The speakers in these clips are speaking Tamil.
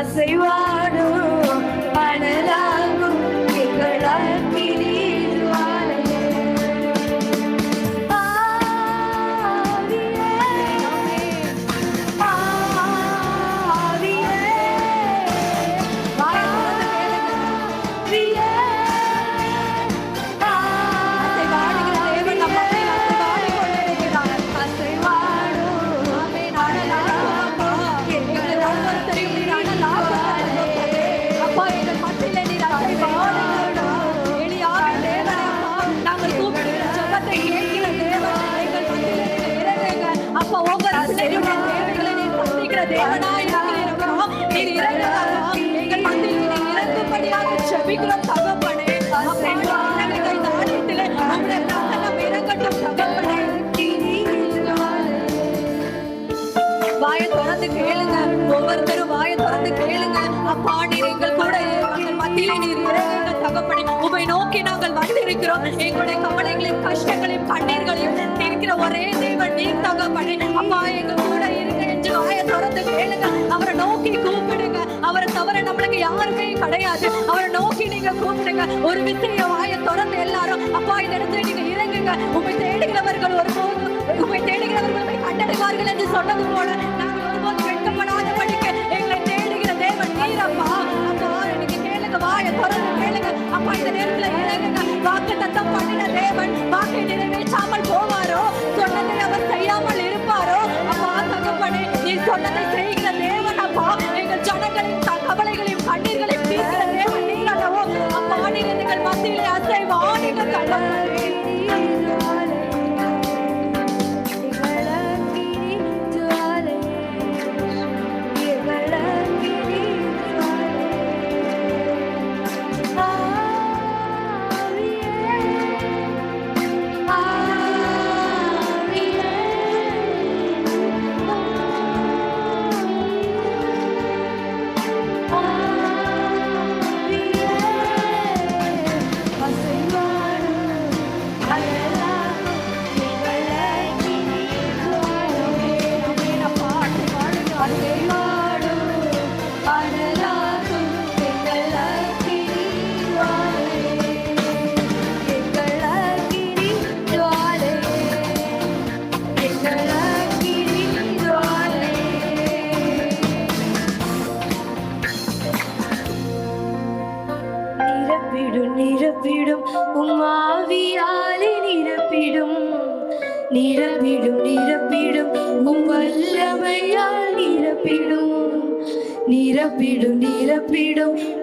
அசைவாடும் மத்தியிலே நீர் இறங்குங்க தகப்பனே உமை நோக்கி நாங்கள் வந்திருக்கிறோம். எங்களுடைய கவலைகளையும் கஷ்டங்களையும் கண்ணீர்களையும் தீர்க்கிற ஒரே தெய்வன் நீர் தகப்பனே. அப்பா எங்கள் கூட இருங்க என்று வாயை திறந்து கேளுங்க. அவரை நோக்கி கூப்பிடுங்க. அவரை தவிர நம்மளுக்கு யாருமே கிடையாது. அவரை நோக்கி நீங்க கூப்பிடுங்க. ஒரு வித்தைய வாயை திறந்து எல்லாரும் அப்பா இந்த இடத்துல நீங்க இறங்குங்க. உண்மை தேடுகிறவர்கள் ஒருபோதும் உண்மை தேடுகிறவர்கள் உம்மை கண்டடைவார்கள் என்று சொன்னது போல நாங்கள் ஒருபோது வெட்கப்படாத படிக்க எங்களை தேடுகிற தேவன் நீரப்பா வாயை திறந்து கேளுங்க. அப்பா இந்த நேரத்துல இறங்குங்க. வாக்கு தத்தம் பண்ணின தேவன் வாக்கை நிறைவேற்றாமல் போவாரோ? சொன்னதை அவர் செய்யாமல் இருப்பாரோ? அப்பா தகப்பனே நீ சொன்னதை செய்கிற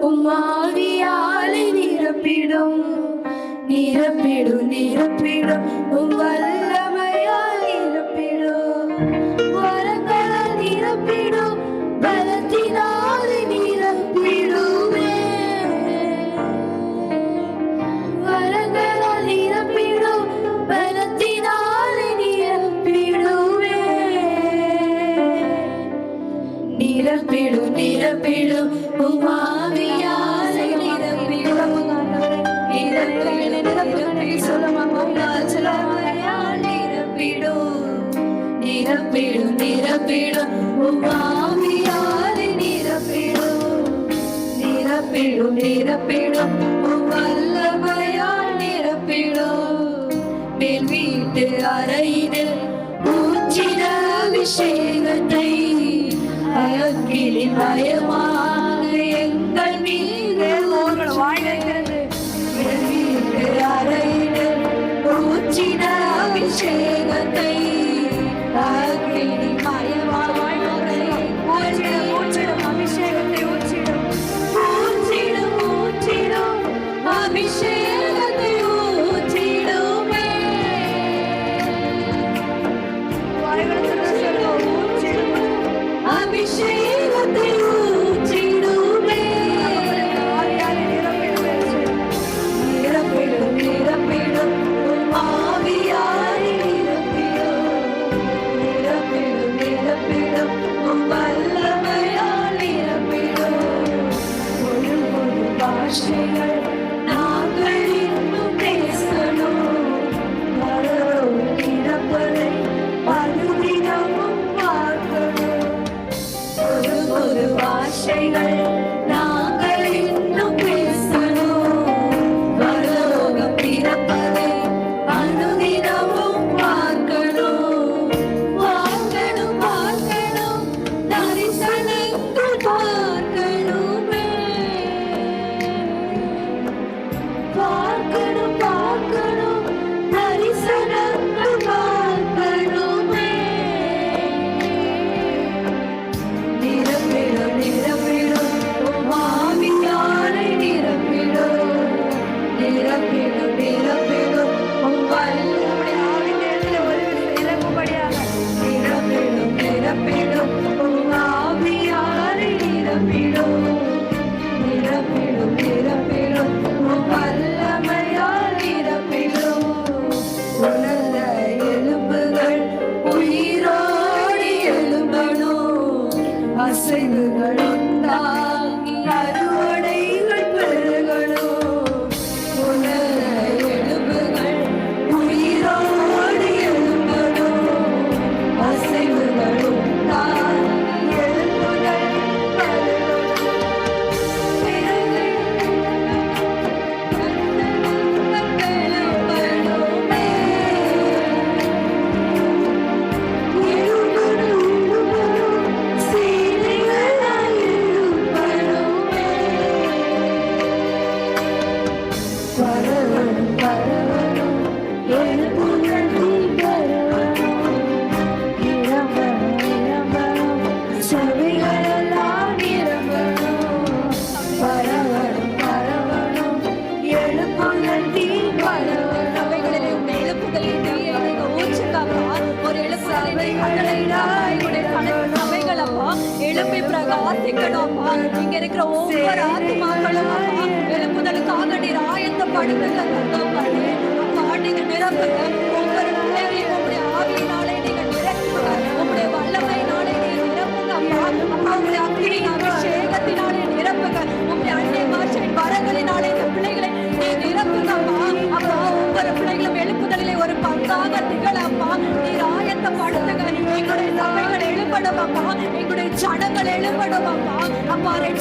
நிரப்பிடும் நிரப்பிடும். நிரப்பிடும் உமாவியாலே நிரப்பிடும். நிரப்பிடும் நிரப்பிடும். உம் வல்லமையால் நிரப்பிடும். மேல் வீட்டு அறையினில் ஊற்றின அபிஷேகத்தை. அயக்கிலின் பயமாக எங்கள் மீது ஊற்றினது. மேல்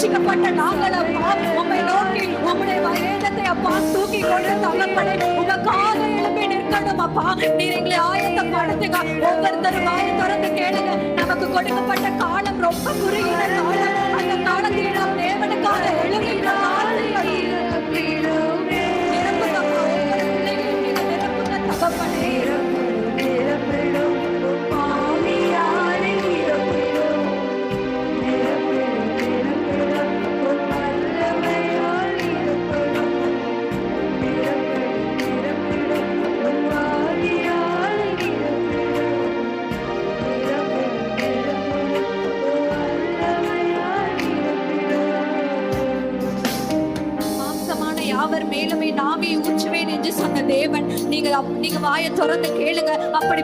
ரட்சிக்கப்பட்ட நாங்கள் அப்பா, உம்மை நோக்கி உம்முடைய வேதத்தை அப்பா தூக்கி கொண்டு தகப்பனே உமக்காக எழுப்பி நிற்கணும் அப்பா. நீர் எங்களை ஆயத்த படுத்துங்க ஒவ்வொருத்தரும் வாயை திறந்து கேளுங்க. நமக்கு கொடுக்கப்பட்ட காலம் ரொம்ப குறுகிய காலம்.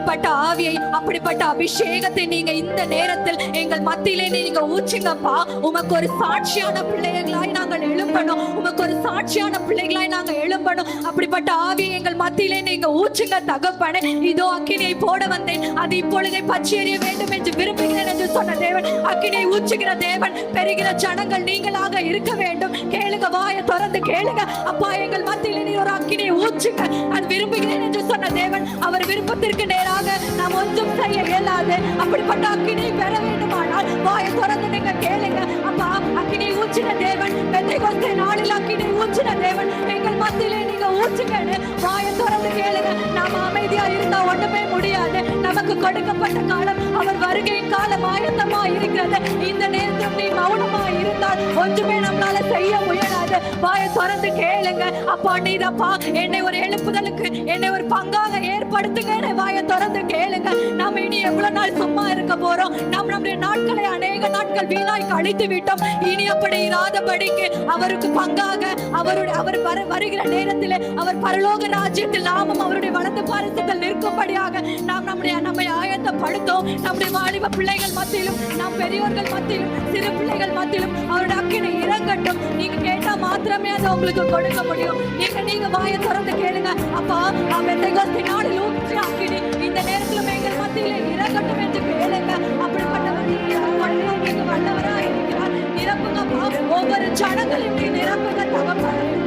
அப்படிப்பட்ட ஆவியை அப்படிப்பட்ட அபிஷேகத்தை நீங்க இந்த நேரத்தில் எங்கள் மத்தியிலே நீங்க ஊற்றுங்கப்பா. உமக்கு ஒரு சாட்சியான பிள்ளைகளாய் நாங்கள் எழும்பணும். உமக்கு ஒரு சாட்சியான பிள்ளைகளாய் நாங்க எழும்பணும். அப்படிப்பட்ட ஆவியை எங்கள் மத்தியிலே நீங்க ஊச்சுங்க தகப்பன. இதோ அக்கினியை போட வந்தேன். அது இப்பொழுதே பச்சேறிய வேண்டும் என்று விரும்புகிறேன் என்று சொன்ன தேவன் அக்கினை ஊச்சுகிற தேவன் பெறுகிற ஜனங்கள் நீங்களாக இருக்க வேண்டும். கேளுங்க வாயை திறந்து கேளுங்க. அப்பா எங்கள் மத்தியிலே நீ ஒரு அக்கினியை ஊச்சுங்க அது விரும்புகிறேன் என்று சொன்ன தேவன் அவர் விருப்பத்திற்கு நேராக நாம் ஒன்றும் செய்ய இயலாது. அப்படிப்பட்ட அக்கினி பெற வேண்டுமானால் வாயை திறந்து நீங்க கேளுங்க. அப்பா அக்கினி ஊற்றின தேவன் பெந்தைகொஸ்தே நாளில் அக்கினி ஊற்றின தேவன் எங்கள் மத்தியிலே நீங்க ஊற்றுங்கன்னு வாயை திறந்து கேளுங்க. நாம அமைதியா இருந்தா ஒண்ணுமே முடியாது. நமக்கு கொடுக்கப்பட்ட காலம் அவர் வருகையின் காலம் ஆயத்தமா இருக்கிறது இந்த நேரத்தில் நீ மௌனமா இருந்தால் ஒன்றுமே நம்மளால செய்ய வாயை திறந்து கேளுங்க. அப்பா நீதப்பா என்னை ஒரு எழுப்புதலுக்கு என்னை ஒரு பங்காக ஏற்படுத்துங்க வாயை திறந்து கேளுங்க. நம்ம இனி எவ்வளவு நாள் சும்மா இருக்க போறோம்? நம்ம நம்முடைய நாட்களை அடைய நாட்கள் வீணாய் கழித்து விட்டோம். இனி அப்படி இராதபடிக்கு அவருக்கு பங்காக அவருடைய அவர் வர வருகிற நேரத்தில் அவர் பரலோக ராஜ்யத்தில் நாமும் அவருடைய வளர்ந்த பாரசத்தில் நிற்கும்படியாக நாம் நம்முடைய நம்மை ஆயத்தப்படுத்தோம் நம்முடைய வாலிப பிள்ளைகள் மத்தியிலும் நாம் பெரியோர்கள் மத்தியிலும் சிறு பிள்ளைகள் மத்தியிலும் அவருடைய அக்கினை இறங்கட்டும். நீங்க கேட்டா மாத்திரமே அதை உங்களுக்கு கொடுக்க முடியும். நீங்க நீங்க வாயை திறந்து கேளுங்க. அப்பா நாம் நாளில் ஊற்றி அக்கினி இந்த நேரத்தில் எங்கள் மத்தியிலே இறங்கட்டும் என்று கேளுங்க. அப்படிப்பட்ட ஒவ்வொரு ஜனங்களையும் நீ நிரப்புங்க தகப்பனே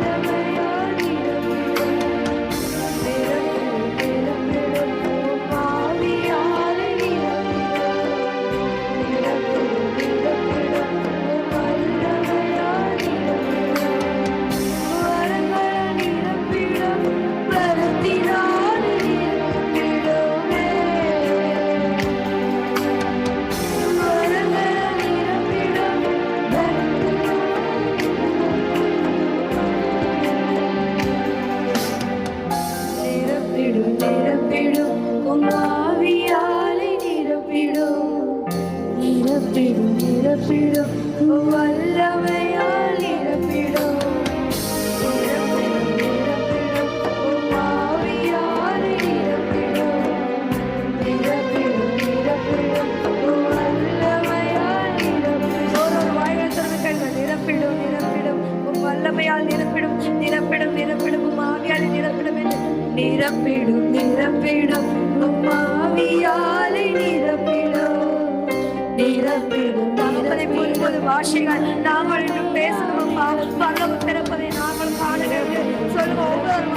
கிருபையால் நிரப்பிடும் நிரப்பிடும் நிரப்பிடும் ஆவியால் நிரப்பிடும் என்று நிரப்பிடும் நிரப்பிடும். ஆவியாலை நிரப்பிடும் நிரப்பிடும். தகப்பதை புரிப்பது பாஷைகள் நாங்கள் இன்னும் பேசணும் பகவு திறப்பதை நாங்கள் காணுகிறது சொல்லுவோம். ஒவ்வொரு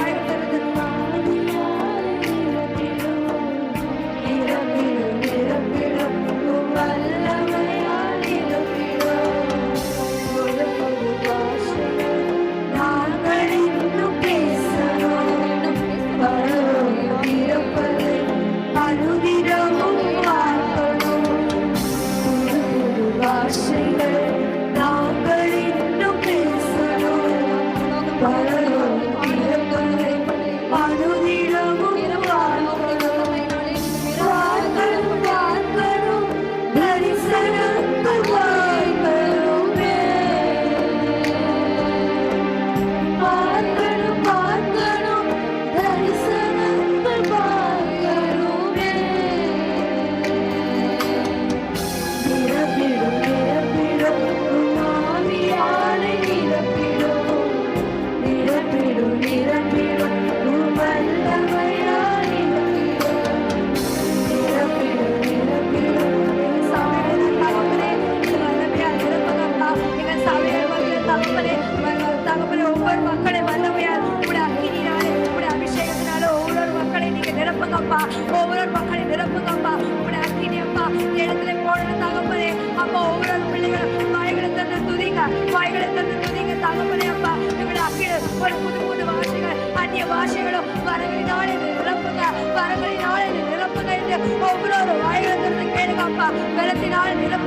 புது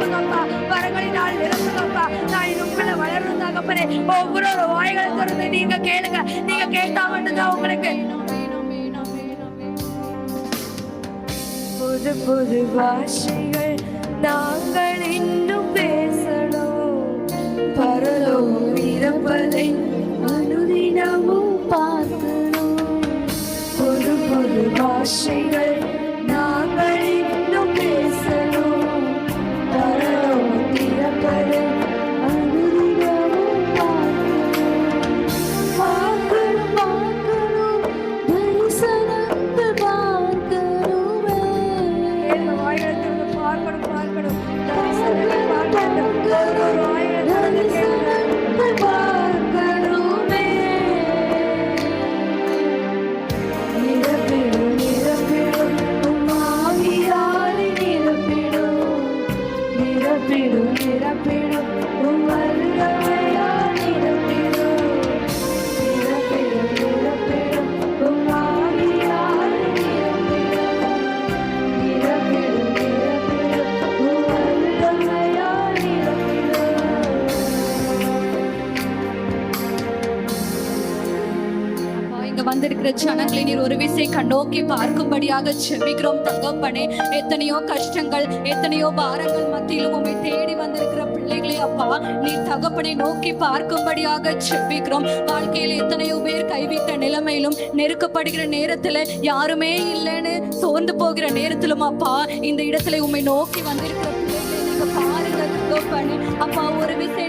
நிரப்புங்கப்பா. வரங்களினால் நிரப்புங்கப்பா. நான் இன்னும் வளரணும் தகப்பனே. ஒவ்வொரு வாய்களை திறந்து நீங்க கேளுங்க. நீங்க கேட்டா மட்டும்தான் உங்களுக்கு. புது புது பாஷைகள் நாங்கள் இன்னும் பேசணும். பரலோகம் இருப்பதை அனுதினமும் பார்க்கணும். புது புது பாஷைகள் வந்திருக்கிற ஜனங்களை நீர் ஒரு விசை கண்ணோக்கி பார்க்கும்படியாக செபிக்கிறோம் தகப்பனே. எத்தனையோ கஷ்டங்கள் எத்தனையோ பாரங்கள் மத்தியிலும் உண்மை தேடி வந்திருக்கிற பிள்ளைகளே அப்பா நீர் தகப்பனை நோக்கி பார்க்கும்படியாக செபிக்கிறோம். வாழ்க்கையில எத்தனையோ பேர் கைவிட்ட நிலைமையிலும் நெருக்கப்படுகிற நேரத்துல யாருமே இல்லைன்னு சோர்ந்து போகிற நேரத்திலும் அப்பா இந்த இடத்துல உண்மை நோக்கி வந்திருக்கிற பிள்ளைகளை நீங்க பாருங்க தகப்பனே. அப்பா ஒரு விசை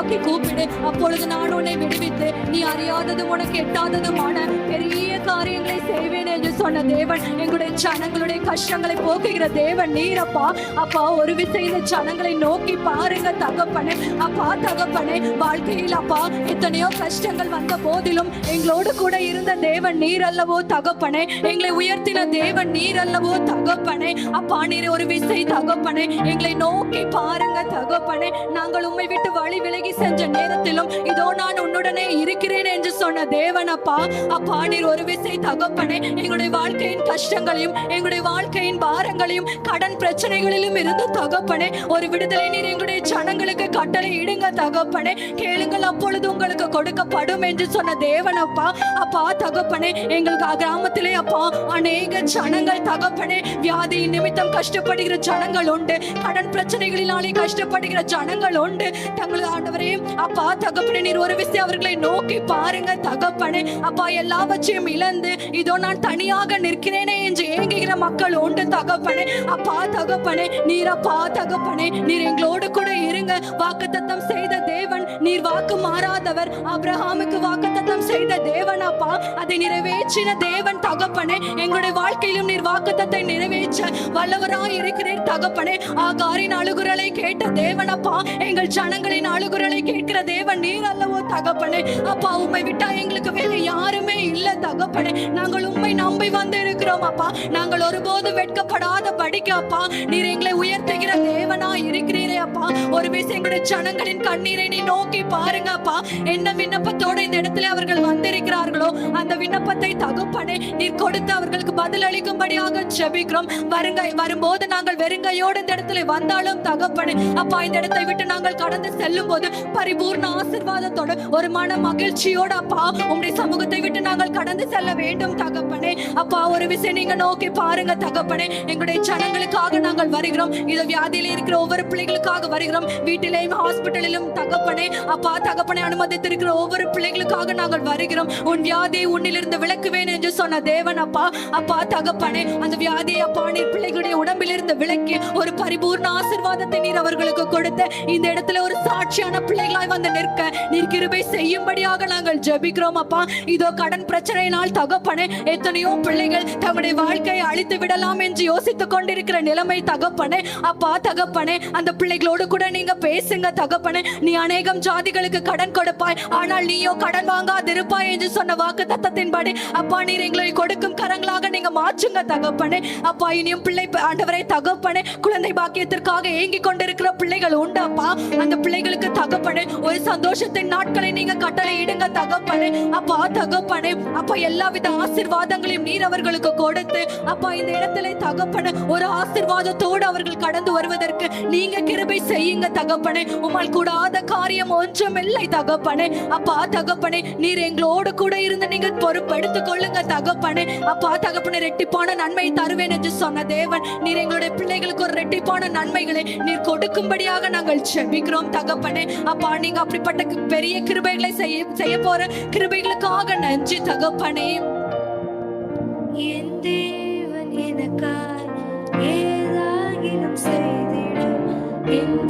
நோக்கி கூப்பிடு. அப்பொழுது நான் உன்னை விடுவித்து நீ அறியாததும் உனக்கு எட்டாததுமான பெரிய காரியங்களை செய்வேன் என்று சொன்ன தேவன் எங்களுடைய ஜனங்களுடைய கஷ்டங்களை போக்குகிற தேவன் நீரப்பா அப்பா. ஒரு விசை இந்த ஜனங்களை நோக்கி பாருங்க தகப்பனே. அப்பா தகப்பனே வாழ்க்கையில் அப்பா எத்தனையோ கஷ்டங்கள் வந்த போதிலும் எங்களோடு கூட இருந்த தேவன் நீர் அல்லவோ தகப்பனே. எங்களை உயர்த்தின தேவன் நீர் அல்லவோ தகப்பனே. அப்பா நீர் ஒரு விசை தகப்பனே. எங்களை நோக்கி பாருங்க தகப்பனே. நாங்கள் உண்மை விட்டு வழி விலகி சென்ற நேரத்திலும் இதோ நான் உன்னுடனே இருக்கிறேன் என்று சொன்ன தேவன் அப்பா. அப்பா நீர் ஒரு விசை தகப்பனே எங்களுடைய வாழ்க்கையின் கஷ்டங்களையும் எங்களுடைய வாழ்க்கையின் பாரங்களையும் கடன் பிரச்சனைகளிலும் இருந்து தகப்பனே ஒரு விடுதலை நீர் எங்களுடைய ஜனங்களுக்கு கட்டளை இடுங்க தகப்பனே. கேளுங்கள் அப்பொழுது உங்களுக்கு கொடுக்கப்படும் என்று சொன்ன தேவனப்பா அப்பா. தகப்பனே எங்களுக்கு கிராமத்திலே அப்பா அநேக ஜனங்கள் தகப்பனே வியாதி நிமித்தம் கஷ்டப்படுகிற ஜனங்கள் உண்டு. கடன் பிரச்சனைகளினாலே கஷ்டப்படுகிற ஜனங்கள் உண்டு. தங்கள் ஆண்டவரே அப்பா தகப்பனே நீர் ஒரு விஷயம் அவர்களை நோக்கி பாருங்க தகப்பனே. அப்பா எல்லாவற்றையும் இழந்து இதோ நான் தனியாக நிற்கிறேனே என்று ஏங்குகிற மக்கள் உண்டு தகப்பனே. அப்பா தகப்பனே நீர் அப்பா தகப்பனே நீர் எங்களோடு கூட இருங்க. வாக்குத்தத்தம் செய்த தேவன் நீர் வாக்கு மாறாதவர். அப்ரஹாமுக்கு வாக்குத்தத்தம் செய்த தேவன் அப்பா. அதை நிறைவேற்றின தேவன் தகப்பனே. எங்களுடைய வாழ்க்கையிலும் நீர் வாக்குத்தத்தை நிறைவேற்ற வல்லவராய் இருக்கிறீர் தகப்பனே. ஆகாரின் அழுகுரலை கேட்ட தேவன் அப்பா. எங்கள் ஜனங்களின் அழுகுரலை கேட்கிற தேவன் நீர் அல்லவோ தகப்பனே. அப்பா உண்மை விட்டா எங்களுக்கு வேற யாருமே இல்ல தகப்பனே நாங்கள் உண்மை நம்பி வந்திருக்கிறோம் அப்பா. நாங்கள் ஒருபோதும் வெட்கப்படாத படிக்க அப்பா. நீர் எங்களை உயர்த்துகிற தேவனா இருக்கிறீரே அப்பா. ஒரு விஷயம் எங்களுடைய ஜனங்களின் கண்ணீரை நீ நோக்கி பாருங்க அப்பா. என்ன விண்ணப்பத்தோட இந்த இடத்துல அவர்கள் வந்திருக்கிறார்களோ அந்த விண்ணப்பத்தை தகப்பனே. நீர் கொடுத்து அவர்களுக்கு பதில் அளிக்கும்படியாக ஜெபிக்கிறோம். வருங்க வரும்போது நாங்கள் வெறுங்கையோடு இந்த இடத்துல வந்தாலும் தகப்பனே. அப்பா இந்த இடத்தை விட்டு நாங்கள் கடந்து செல்லும் போது பரிபூர்ண ஆசிர்வாதத்தோடு ஒரு மன மகிழ்ச்சியோட அப்பா உங்களுடைய சமூகத்தை விட்டு நாங்கள் கடந்து செல்ல செல்ல வேண்டும் தகப்பனே. அப்பா ஒரு விஷயம் நீங்க நோக்கி பாருங்க தகப்பனே. எங்களுடைய ஜனங்களுக்காக நாங்கள் வருகிறோம். இது வியாதியில இருக்கிற ஒவ்வொரு பிள்ளைகளுக்காக வருகிறோம். வீட்டிலேயும் ஹாஸ்பிட்டலிலும் தகப்பனே. அப்பா தகப்பனை அனுமதித்திருக்கிற ஒவ்வொரு பிள்ளைகளுக்காக நாங்கள் வருகிறோம். உன் வியாதியை உன்னிலிருந்து விளக்குவேன் என்று சொன்ன தேவன் அப்பா. அப்பா தகப்பனே அந்த வியாதியை அப்பா நீர் பிள்ளைகளுடைய உடம்பிலிருந்து விளக்கி ஒரு பரிபூர்ண ஆசிர்வாதத்தை நீர் அவர்களுக்கு கொடுத்த இந்த இடத்துல ஒரு சாட்சியான பிள்ளைகளாய் வந்து நிற்க நீர் கிருபை செய்யும்படியாக நாங்கள் ஜபிக்கிறோம் அப்பா. இதோ கடன் பிரச்சனையினால் தகப்பனே எத்தனையோ பிள்ளைகள் தங்களுடைய வாழ்க்கையை அழித்து விடலாம் என்று யோசித்துக் கொண்டிருக்கிற நிலைமை தகப்பனே. அப்பா தகப்பனே அந்த பிள்ளைகளோடு கூட நீங்க பேசுங்க தகப்பனே. நீ அநேகம் ஜாதிகளுக்கு கடன் கொடுப்பாய். ஆனால் நீயோ கடன் வாங்காதிருப்பாய் என்று சொன்ன வாக்கு தத்தத்தின்படி அப்பா நீர் எங்களை கொடுக்கும் கரங்களாக நீங்க மாற்றுங்க தகப்பனே. அப்பா இனியும் பிள்ளை ஆண்டவரை தகப்பனே குழந்தை பாக்கியத்திற்காக ஏங்கி கொண்டிருக்கிற பிள்ளைகள் உண்டு அப்பா. அந்த பிள்ளைகளுக்கு தகப்பனே ஒரு சந்தோஷத்தின் நாட்களை நீங்க கட்டளை இடுங்க தகப்பனே. அப்பா தகப்பனே அப்பா எல்லாவித ஆசிர்வாதங்களையும் நீர் அவர்களுக்கு கொடுத்து அப்பா இந்த இடத்துல தகப்பன ஒரு ஆசிர்வாதத்தோடு அவர்கள் கடந்து வருவதற்கு நீங்க கிருபை செய்யுங்க தகப்பனே. உமால் கூடாத காரியம் ஒன்றும் இல்லை தகப்பனே. அப்பா தகப்பனே நீர் எங்களோடு கூட இருந்து நீங்க பொறுப்பெடுத்துக் கொள்ளுங்க தகப்பனே. அப்பா தகப்பனே ரெட்டிப்பான நன்மை தருவேன் என்று சொன்ன தேவன் நீர் எங்களுடைய பிள்ளைகளுக்கு ஒரு ரெட்டிப்பான நன்மைகளை நீர் கொடுக்கும்படியாக நாங்கள் செபிக்கிறோம் தகப்பனே. அப்பா நீங்க அப்படிப்பட்ட பெரிய கிருபைகளை செய்ய செய்ய போற கிருபைகளுக்காக நன்றி தகப்பனே.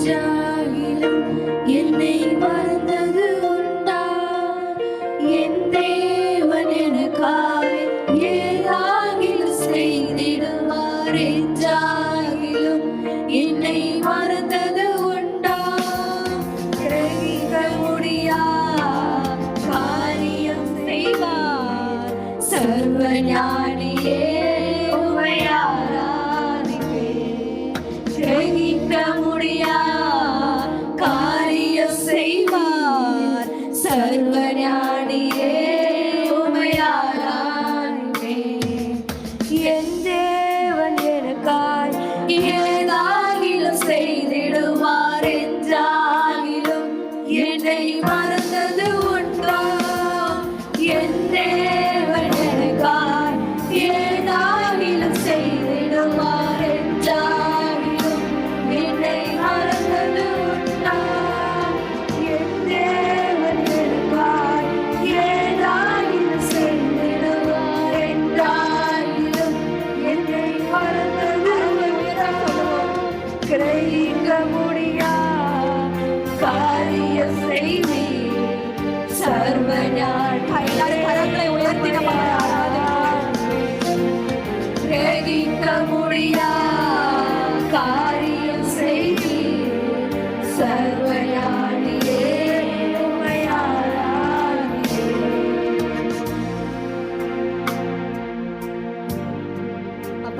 down.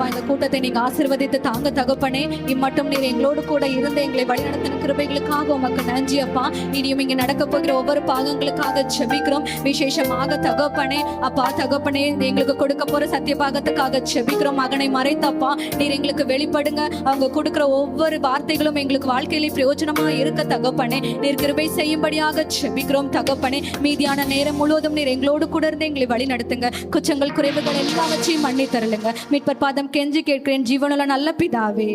அப்பா இந்த கூட்டத்தை நீங்க ஆசிர்வதித்து தாங்க தகப்பனே. இம்மட்டும் நீர் எங்களோடு கூட இருந்து எங்களை வழிநடத்தின கிருபைகளுக்காக உமக்கு நன்றி அப்பா. இனியும் இங்க நடக்க போகிற ஒவ்வொரு பாகங்களுக்காக ஜெபிக்கிறோம் விசேஷமாக தகப்பனே அப்பா தகப்பனே எங்களுக்கு கொடுக்க போற சத்திய பாகத்துக்காக ஜெபிக்கிறோம் மகனை மறைத்தப்பா நீர் எங்களுக்கு வெளிப்படுங்க. அவங்க கொடுக்கிற ஒவ்வொரு வார்த்தைகளும் எங்களுக்கு வாழ்க்கையில பிரயோஜனமா இருக்க தகப்பனே. நீர் கிருபை செய்யும்படியாக ஜெபிக்கிறோம் தகப்பனே. மீதியான நேரம் முழுவதும் நீர் எங்களோடு கூட இருந்து எங்களை வழி நடத்துங்க குற்றங்கள் குறைவுகள் எல்லாவற்றையும் மண்ணி தரலுங்க மீட்பர் பாதம் கெஞ்சி கேட்கிறேன் ஜீவனுள்ள நல்ல பிதாவே